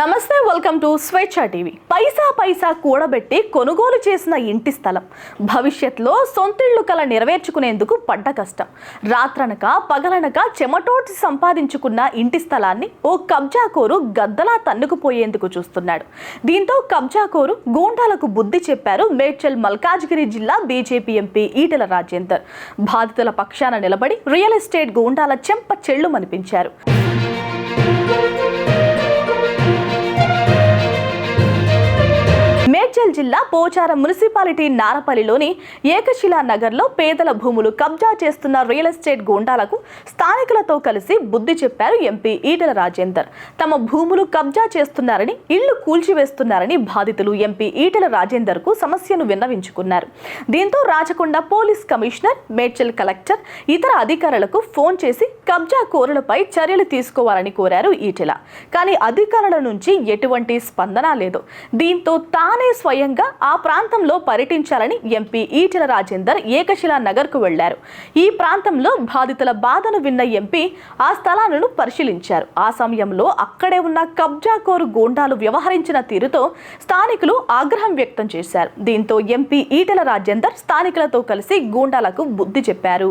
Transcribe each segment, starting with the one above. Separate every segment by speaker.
Speaker 1: నమస్తే welcome to Swecha TV. పైసా పైసా కూడబెట్టి కొనుగోలు చేసిన ఇంటి స్థలం. భవిష్యత్తులో సొంతిళ్ళు కల నెరవేర్చుకునేందుకు పడ్డ కష్టం. రాత్రనక పగలనక చెమటోటి సంపాదించుకున్న ఇంటి స్థలాన్ని ఓ కబ్జాకోరు గద్దలా తన్నుకుపోయేందుకు చూస్తున్నాడు. దీంతో కబ్జాకోరు గూండాలకు బుద్ధి చెప్పారు మేడ్చల్ మల్కాజ్గిరి జిల్లా బీజేపీ ఎంపీ ఈటెల రాజేందర్. బాధితుల పక్షాన నిలబడి రియల్ ఎస్టేట్ గూండాల చెంప చెళ్ళు మనిపించారు జిల్లా పోచారం మున్సిపాలిటీ నారపల్లిలోని ఏకశిలా నగర్లో పేదల భూములు కబ్జా చేస్తున్న రియల్ ఎస్టేట్ గోండాలకు స్థానికులతో కలిసి బుద్ధి చెప్పారు ఎంపీ ఈటల రాజేందర్. తమ భూములు కబ్జా చేస్తున్నారని ఇళ్ళు కూల్చివేస్తున్నారని బాధితులు ఎంపీ ఈటల రాజేందర్కు సమస్యను విన్నవించుకున్నారు. దీంతో Rachakonda police commissioner Medchal collector ఇతర అధికారులకు ఫోన్ చేసి కబ్జా కోరులపై చర్యలు తీసుకోవాలని కోరారు ఈటెల. కానీ అధికారుల నుంచి ఎటువంటి స్పందన లేదు. దీంతో తానే స్వయంగా ఆ ప్రాంతంలో పర్యటించాలని ఎంపీ ఈటెల రాజేందర్ ఏకశిలా నగర్కు వెళ్ళారు. ఈ ప్రాంతంలో బాధితుల బాధను విన్న ఎంపీ ఆ స్థలాలను పరిశీలించారు. ఆ సమయంలో అక్కడే ఉన్న కబ్జాకోరు గూండాలు వ్యవహరించిన తీరుతో స్థానికులు ఆగ్రహం వ్యక్తం చేశారు. దీంతో ఎంపీ ఈటెల రాజేందర్ స్థానికులతో కలిసి గూండాలకు బుద్ధి చెప్పారు.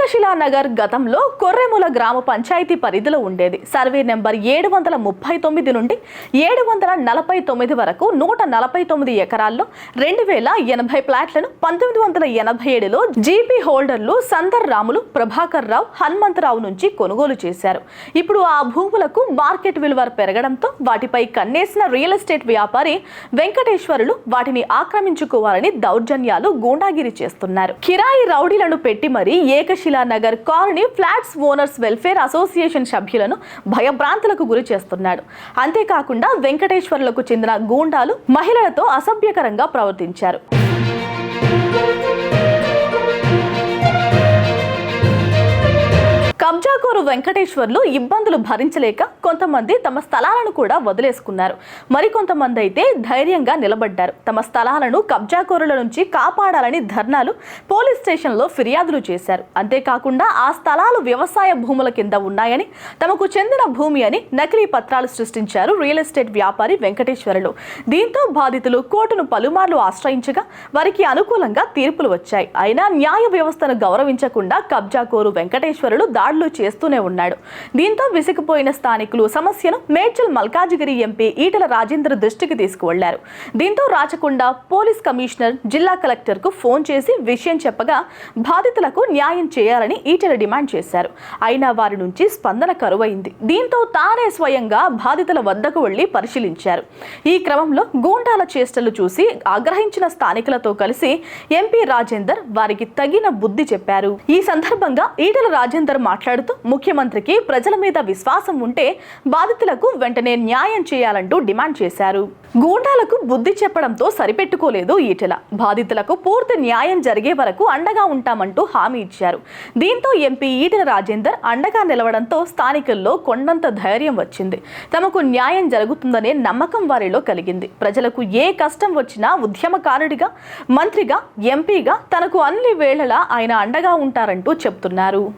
Speaker 1: నగర్ గతంలో కొర్రెముల గ్రామ పంచాయతీ పరిధిలో ఉండేది. సర్వే నెంబర్ ఏడు వందల ముప్పై తొమ్మిది నుండి ఏడు వందల నలభై తొమ్మిది వరకు నూట నలభై తొమ్మిది ఎకరాల్లో రెండు వేల ఎనభై ప్లాట్లను పంతొమ్మిది వందల ఎనభై ఏడులో జీపీ హోల్డర్లు సందర్ రాములు ప్రభాకర్ రావు హనుమంతరావు నుంచి కొనుగోలు చేశారు. ఇప్పుడు ఆ భూములకు మార్కెట్ విలువ పెరగడంతో వాటిపై కన్నేసిన రియల్ ఎస్టేట్ వ్యాపారి వెంకటేశ్వరులు వాటిని ఆక్రమించుకోవాలని దౌర్జన్యాలు గూండాగిరి చేస్తున్నారు. కిరాయి రౌడీలను పెట్టి మరీ Ekashila Nagar colony flats owners welfare association సభ్యులను భయభ్రాంతులకు గురి చేస్తున్నాడు. అంతేకాకుండా వెంకటేశ్వర్లకు చెందిన గూండాలు మహిళలతో అసభ్యకరంగా ప్రవర్తించారు. కబ్జాకోరు వెంకటేశ్వర్లు ఇబ్బందులు భరించలేక కొంతమంది తమ స్థలాలను కూడా వదిలేసుకున్నారు. మరికొంతమంది అయితే ధైర్యంగా నిలబడ్డారు. తమ స్థలాలను కబ్జాకోరుల నుంచి కాపాడాలని ధర్నాలు పోలీస్ స్టేషన్లో ఫిర్యాదులు చేశారు. అంతేకాకుండా ఆ స్థలాలు వ్యవసాయ భూముల కింద ఉన్నాయని తమకు చెందిన భూమి అని నకిలీ పత్రాలు సృష్టించారు రియల్ ఎస్టేట్ వ్యాపారి వెంకటేశ్వరులు. దీంతో బాధితులు కోర్టును పలుమార్లు ఆశ్రయించగా వారికి అనుకూలంగా తీర్పులు వచ్చాయి. అయినా న్యాయ వ్యవస్థను గౌరవించకుండా కబ్జాకోరు వెంకటేశ్వరులు దాడులు చేస్తూనే ఉన్నాడు. దీంతో విసిగిపోయిన స్థానికులు సమస్యను మేడ్చల్ మల్కాజిగిరి ఎంపీ ఈటల రాజేంద్ర దృష్టికి తీసుకువెళ్ళారు. దీంతో రాచకొండ పోలీస్ కమిషనర్ జిల్లా కలెక్టర్కు ఫోన్ చేసి విషయం చెప్పగా బాధితులకు న్యాయం చేయాలని ఈటల డిమాండ్ చేశారు. అయినా వారి నుంచి స్పందన కరువైంది. దీంతో తానే స్వయంగా బాధితుల వద్దకు వెళ్ళి పరిశీలించారు. ఈ క్రమంలో గూండాల చేష్టలు చూసి ఆగ్రహించిన స్థానికులతో కలిసి ఎంపీ రాజేందర్ వారికి తగిన బుద్ధి చెప్పారు. ఈ సందర్భంగా ఈటల రాజేందర్ మాట్లాడుతూ ముఖ్యమంత్రికి ప్రజల మీద విశ్వాసం ఉంటే బాధితులకు వెంటనే న్యాయం చేయాలంటూ డిమాండ్ చేశారు. గూండాలకు బుద్ధి చెప్పడంతో సరిపెట్టుకోలేదు ఈటెల బాధితులకు పూర్తి న్యాయం జరిగే వరకు అండగా ఉంటామంటూ హామీ ఇచ్చారు. దీంతో ఎంపీ ఈటెల రాజేందర్ అండగా నిలవడంతో స్థానికుల్లో కొండంత ధైర్యం వచ్చింది. తమకు న్యాయం జరుగుతుందనే నమ్మకం వారిలో కలిగింది. ప్రజలకు ఏ కష్టం వచ్చినా ఉద్యమకారుడిగా మంత్రిగా ఎంపీగా తనకు అన్ని వేళలా ఆయన అండగా ఉంటారంటూ చెప్తున్నారు